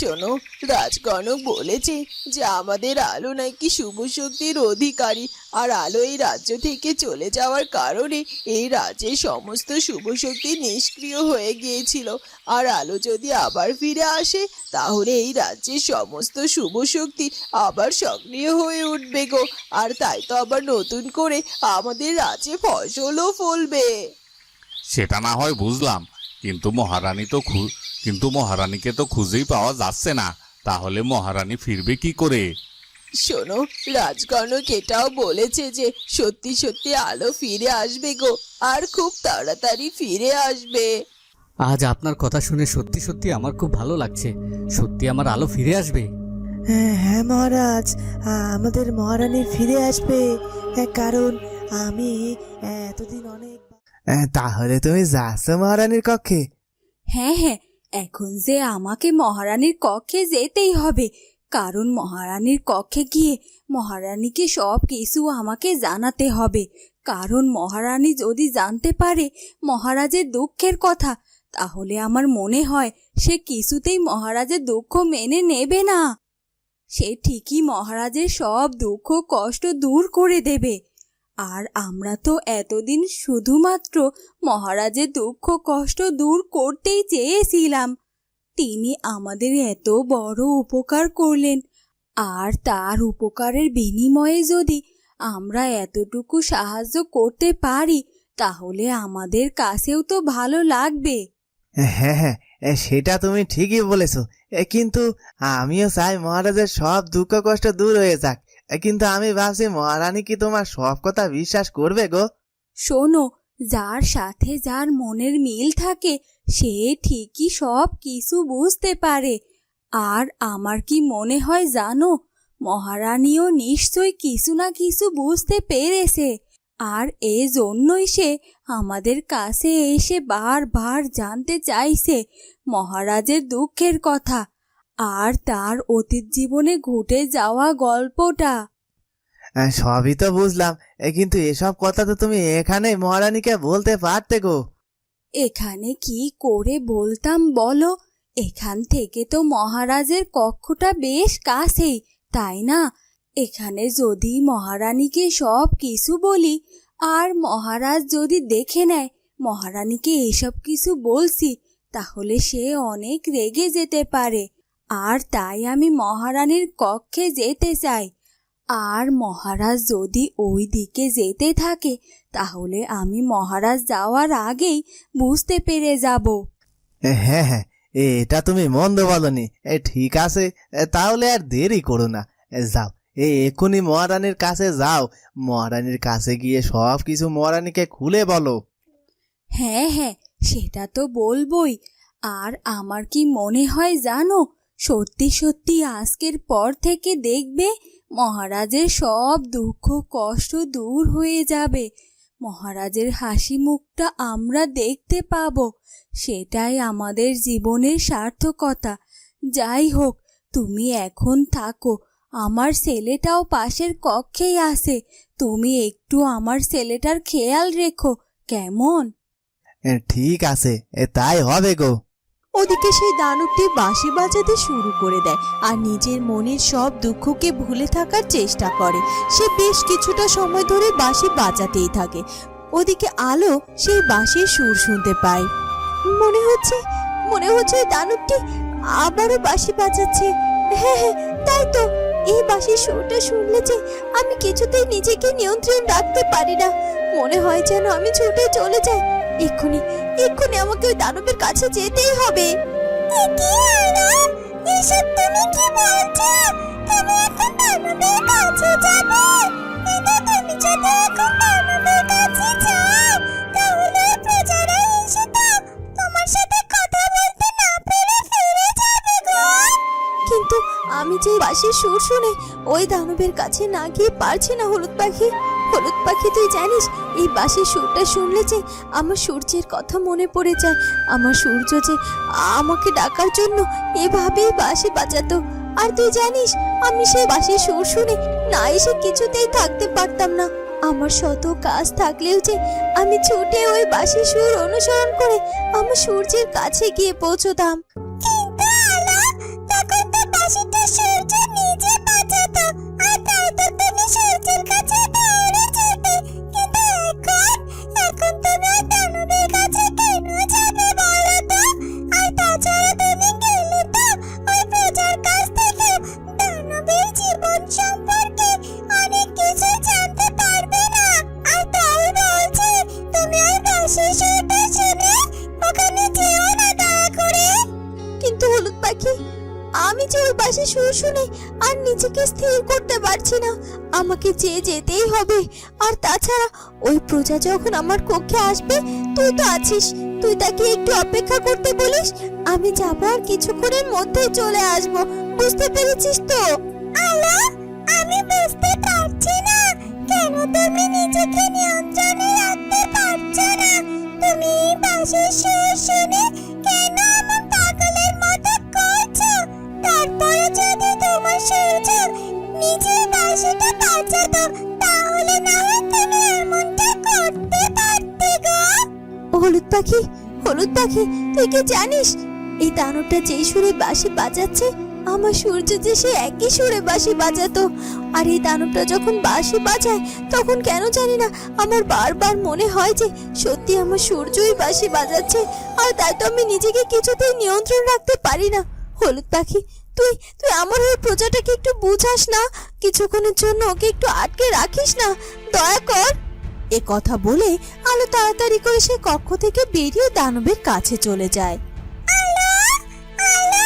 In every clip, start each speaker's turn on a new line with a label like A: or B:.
A: শোনো, রাজকনক বলেছে যে আমাদের আলো নাকি শুভ শক্তির অধিকারী। আর আলো এই রাজ্য থেকে চলে যাওয়ার কারণে এই রাজ্যের সমস্ত শুভ শক্তি নিষ্ক্রিয় হয়ে গিয়েছিল। আর আলো যদি আবার ফিরে আসে, তাহলে এই রাজ্যের সমস্ত শুভ শক্তি আবার সক্রিয় হয়ে উঠবে গো। আর তাই তো আবার নতুন করে আমাদের রাজ্যে ফসলও ফলবে।
B: সেটা না হয় বুঝলাম, কিন্তু মহারানী তো কিন্তু মহারানীকে তো খুঁজেই পাওয়া যাচ্ছে না। তাহলে মহারানী ফিরবে কি করে?
A: শোনো রাজকনক এটাও বলেছে যে সত্যি সত্যি আলো ফিরে আসবে গো আর খুব তাড়াতাড়ি ফিরে আসবে।
C: আজ আপনার কথা শুনে সত্যি সত্যি আমার খুব ভালো লাগছে। সত্যি আমার আলো ফিরে আসবে।
D: হ্যাঁ হ্যাঁ মহারাজ আমাদের মহারানী ফিরে আসবে। হ্যাঁ, কারণ আমি এতদিন অনেক তাহলে তুমি যাচ্ছ মহারানীর কক্ষে?
E: হ্যাঁ হ্যাঁ এখন যে আমাকে মহারানীর কক্ষে যেতেই হবে, কারণ মহারানীর কক্ষে গিয়ে মহারানীকে সব কিছু আমাকে জানাতে হবে। কারণ মহারানী যদি জানতে পারে মহারাজের দুঃখের কথা, তাহলে আমার মনে হয় সে কিছুতেই মহারাজের দুঃখ মেনে নেবে না। সে ঠিকই মহারাজের সব দুঃখ কষ্ট দূর করে দেবে। আর আমরা তো এতদিন শুধুমাত্র মহারাজের দুঃখ কষ্ট দূর করতেই চেয়েছিলাম। তিনি আমাদের এত বড় উপকার করলেন, আর তার উপকারের বিনিময়ে যদি আমরা এতটুকু সাহায্য করতে পারি, তাহলে আমাদের কাছেও তো ভালো লাগবে।
D: হ্যাঁ হ্যাঁ সেটা তুমি ঠিকই বলেছ। কিন্তু আমিও চাই মহারাজের সব দুঃখ কষ্ট দূর হয়ে যাক। কিন্তু আমি ভাবছি মহারানী কি তোমার সব কথা বিশ্বাস করবে গো?
E: শোনো, যার সাথে যার মনের মিল থাকে, সে ঠিকই সব কিছু বুঝতে পারে। আর আমার কি মনে হয় জানো, মহারানীও নিশ্চয় কিছু না কিছু বুঝতে পেরেছে। আর এ জন্যই সে আমাদের কাছে এসে বারবার জানতে চাইছে মহারাজের দুঃখের কথা। আর তার অতীত জীবনে ঘটে যাওয়া গল্পটা।
D: এ, সবই তো বুঝলাম। কিন্তু এসব কথা তো তুমি এখানে মহারানীকে বলতে পারতে গো।
E: এখানে কি করে বলতাম বলো? এখান থেকে তো মহারাজের কক্ষটা বেশ কাছেই তাই না? এখানে যদি মহারানীকে সব কিছু বলি আর মহারাজ যদি দেখে নেয় মহারানীকে এসব কিছু বলছি তাহলে সে অনেক রেগে যেতে পারে। আর তাই আমি মহারানীর কক্ষে যেতে চাই। আর মহারাজ যদি ওই দিকে যেতে থাকে তাহলে আমি মহারাজ যাওয়ার আগেই বুঝতে পেরে যাব।
D: হ্যাঁ হ্যাঁ এটা তুমি মন্দ বলনি। এ, ঠিক আছে তাহলে আর দেরি করো না। যাও এই এক্ষুনি মহারানীর কাছে যাও। মহারানীর কাছে গিয়ে সব কিছু মহারানীকে খুলে বলো।
E: হ্যাঁ হ্যাঁ সেটা তো বলবই। আর আমার কি মনে হয় জানো সত্যি সত্যি আজকের পর থেকে দেখবে মহারাজের সব দুঃখ, কষ্ট দূর হয়ে যাবে। মহারাজের হাসি মুখটা আমরা দেখতে পাবো। সেটাই আমাদের জীবনের সার্থকতা। যাই হোক, তুমি এখন থাকো। আমার ছেলেটাও পাশের কক্ষেই আছে। তুমি একটু আমার ছেলেটার খেয়াল রেখো। কেমন?
D: ঠিক আছে। তাই হবে গো।
F: ওদিকে সেই দানবটি বাঁশি বাজাতে শুরু করে দেয় আর নিজের মনের সব দুঃখকে ভুলে থাকার চেষ্টা করে। সে বেশ কিছুটা সময় ধরে বাঁশি বাজাতেই থাকে। ওদিকে আলো সেই বাঁশির সুর শুনতে পায়। মনে হচ্ছে মনে হচ্ছে ওই দানবটি আবারও বাঁশি বাজাচ্ছে। হ্যাঁ হ্যাঁ তাই তো। এই বাঁশির সুরটা শুনলে যে আমি কিছুতেই নিজেকে নিয়ন্ত্রণ রাখতে পারি না। মনে হয় যেন আমি ছুটে চলে যাই। এক্ষুনি এক্ষুনি আমাকে ওই দানবের কাছে যেতেই হবে। এসব তুমি কি বলছো? তুমি এখন দানবের কাছে যাবে। কিন্তু তুমি যদি এখন দানবের কাছে যাও তাহলে প্রজারা এসে তো তোমার সাথে কথা বলতে না পেরে ফিরে যাবে গো। কিন্তু আমি যে বাঁশির সুর শুনে ওই দানবের কাছে না গিয়ে পারছি না হলুদ পাখি। হলুদ পাখি তুই জানিস এই বাঁশির সুরটা শুনলে যে আমার সূর্যের কথা মনে পড়ে যায়। আমার সূর্য যে আমাকে ডাকার জন্য এভাবেই বাঁশি বাজাতো। আর তুই জানিস, আমি সেই বাঁশির সুর শুনে না এসে কিছুতেই থাকতে পারতাম না। আমার শত কাজ থাকলেও যে আমি ছুটে ওই বাঁশির সুর অনুসরণ করে আমার সূর্যের কাছে গিয়ে পৌঁছতাম। যে ওর বাসে সুর শুনে আর নিজেকে স্থির করতে পারছি না, আমাকে যে যেতেই হবে। আর তাছাড়া ওই প্রজা যখন আমার কক্ষে আসবে, তুই তো আছিস। তুই তাকে একটু অপেক্ষা করতে বলিস, আমি যাব আর কিছুক্ষণের মধ্যে চলে আসব। বুঝতে পেরেছিস তো? আলো আমি বুঝতে পারছি না। কেন তুমি নিজেকে নিয়ন্ত্রণে রাখতে পারছ না? তুমি এই হলুদ পাখি হলুদ পাখি, তুই কি জানিস? এই যেই সুরে বাঁশি বাজাচ্ছে, আমার সূর্য যে সে একই সুরে বাজাতো। আর এই দানবটা যখন বাঁশি বাজায়, তখন কেন জানি না আমার বারবার মনে হয় যে সত্যি আমার সূর্যই বাঁশি বাজাচ্ছে, আর তাই তো আমি নিজেকে কিছুতেই নিয়ন্ত্রণ রাখতে পারি না। হলুদ পাখি তুই তুই আমার ওই প্রজাটাকে একটু বুঝাস না? কিছুক্ষণের জন্য ওকে একটু আটকে রাখিস না? দয়া কর। এ কথা বলে আলো তাড়াতাড়ি করে সে কক্ষ থেকে বেরিয়ে দানবের কাছে চলে যায়। প্রজা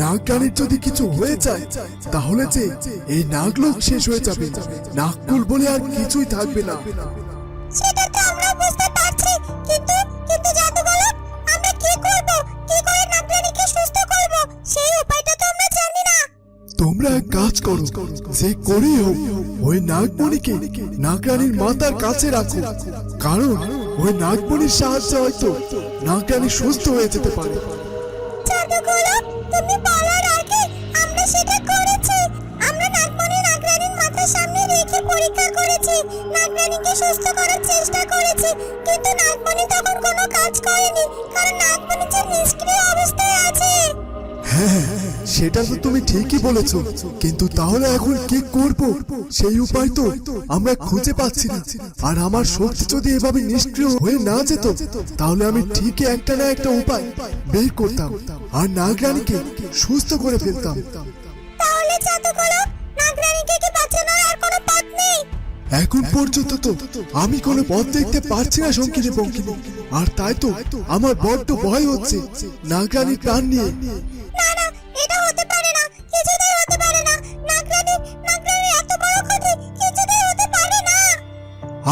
G: নাগরানীর যদি কিছু হয়ে যায় তাহলে যে এই নাগলোক শেষ হয়ে যাবে। নাগকুল বলে আর কিছুই থাকবে না।
F: সেটা তো আমরা বুঝতে পারছি কিন্তু কিন্তু জাদুঘর আমরা কি করব? কি করে নাগরানীকে সুস্থ করব? সেই উপায়টা তো আমরা জানি না।
G: তোমরা এক কাজ করো যে করেই হোক ওই নাগমণিকে নাগরানীর মাতার কাছে রাখো। কারণ ওই নাগমণির সাহায্যে হয়তো নাগরানী সুস্থ হয়ে যেতে পারে।
F: তুমি বলার আগে আমরা সেটা করেছি। আমরা নাগমণি নাগরানীর মাথার সামনে রেখে পরীক্ষা করেছি। নাগরানীকে সুস্থ করার চেষ্টা করেছি। কিন্তু নাগমণি তখন কোনো কাজ করেনি, কারণ নাগমণি যে নিষ্ক্রিয় অবস্থায় আছে।
G: হ্যাঁ সেটা তো তুমি ঠিকই বলেছ। কিন্তু তাহলে এখন কি করব? সেই উপায় তো আমরা খুঁজে পাচ্ছি না। আর আমার শক্তি যদি এভাবে নিষ্ক্রিয় হয়ে না যেত তাহলে আমি ঠিকই একটা না একটা উপায় বের করতাম আর নাগরানীকে সুস্থ করে ফেলতাম।
F: তাহলে জাদুঘর নাগরানীকে কি বাঁচানোর আর কোনো পথ নেই?
G: এখন পর্যন্ত তো আমি কোনো পথ দেখতে পারছি না শঙ্কিনী বঙ্কিনী আর তাই তো আমার বড্ড ভয় হচ্ছে নাগরানীর প্রাণ নিয়ে।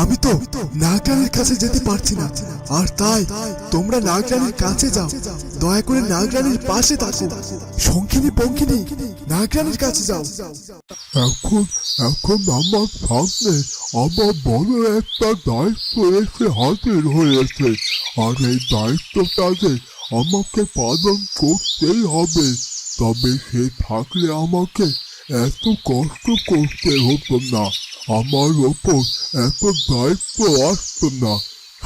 G: আমি তো নাগরানীর কাছে যেতে পারছি না। আর তাই তোমরা নাগরানীর কাছে যাও। দয়া করে নাগরানীর পাশে থাকো। শঙ্কিনী পঙ্কিনী নাগরানীর কাছে যাও।
H: এখন এখন আমার সামনে আমার বড় একটা দায়িত্ব এসে হাজির হয়েছে। আর এই দায়িত্বটা যে আমাকে পালন করতেই হবে, তবে সে থাকলে আমাকে এত কষ্ট করতে হতো না। আমার ওপর এত দায়িত্ব আসতো না।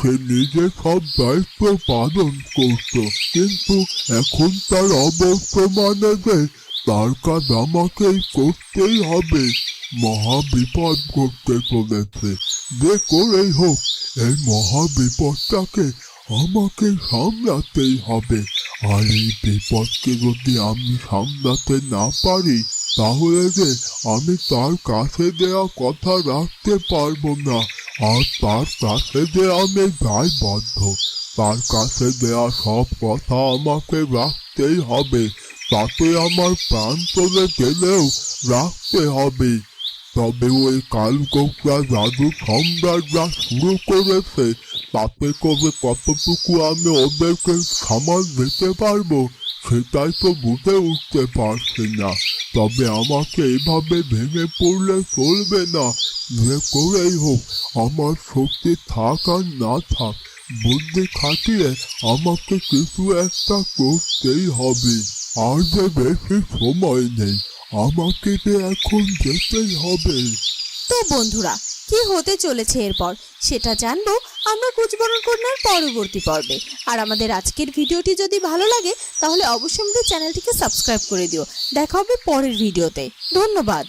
H: সে নিজে সব দায়িত্ব পালন করতো। কিন্তু এখন তার অবর্তমানে যে তার কাজ আমাকেই করতেই হবে। মহা বিপদ ঘটতে চলেছে। যে করেই হোক, এই মহা বিপদটাকে আমাকে সামলাতেই হবে। আর এই বিপদকে যদি আমি সামলাতে না পারি তাহলে যে আমি তার কাছে দেওয়া কথা রাখতে পারব না। আর তার কাছে যে আমি দায়বদ্ধ তার কাছে দেওয়া সব কথা আমাকে রাখতেই হবে। তাতে আমার প্রাণ চলে গেলেও রাখতে হবে। তবে ওই কালকোকরা জাদু সম্রাটরা শুরু করেছে। তাতে করে কতটুকু আমি ওদেরকে সামাল দিতে পারব? সেটাই তো বুঝে উঠতে পারছি না। তবে আমাকে এভাবে ভেঙে পড়লে চলবে না। যে করেই হোক, আমার শক্তি থাক আর না থাক, বুদ্ধি খাটিয়ে আমাকে কিছু একটা করতেই হবে। আর যে বেশি সময় নেই, আমাকে যে এখন যেতেই হবে।
I: তো বন্ধুরা কি হতে চলেছে এরপর? সেটা জানব আমরা কুচবরণ কন্যার পরবর্তী পর্বে। আর আমাদের আজকের ভিডিওটি যদি ভালো লাগে, তাহলে অবশ্যই আমাদের চ্যানেলটিকে সাবস্ক্রাইব করে দিও। দেখা হবে পরের ভিডিওতে। ধন্যবাদ।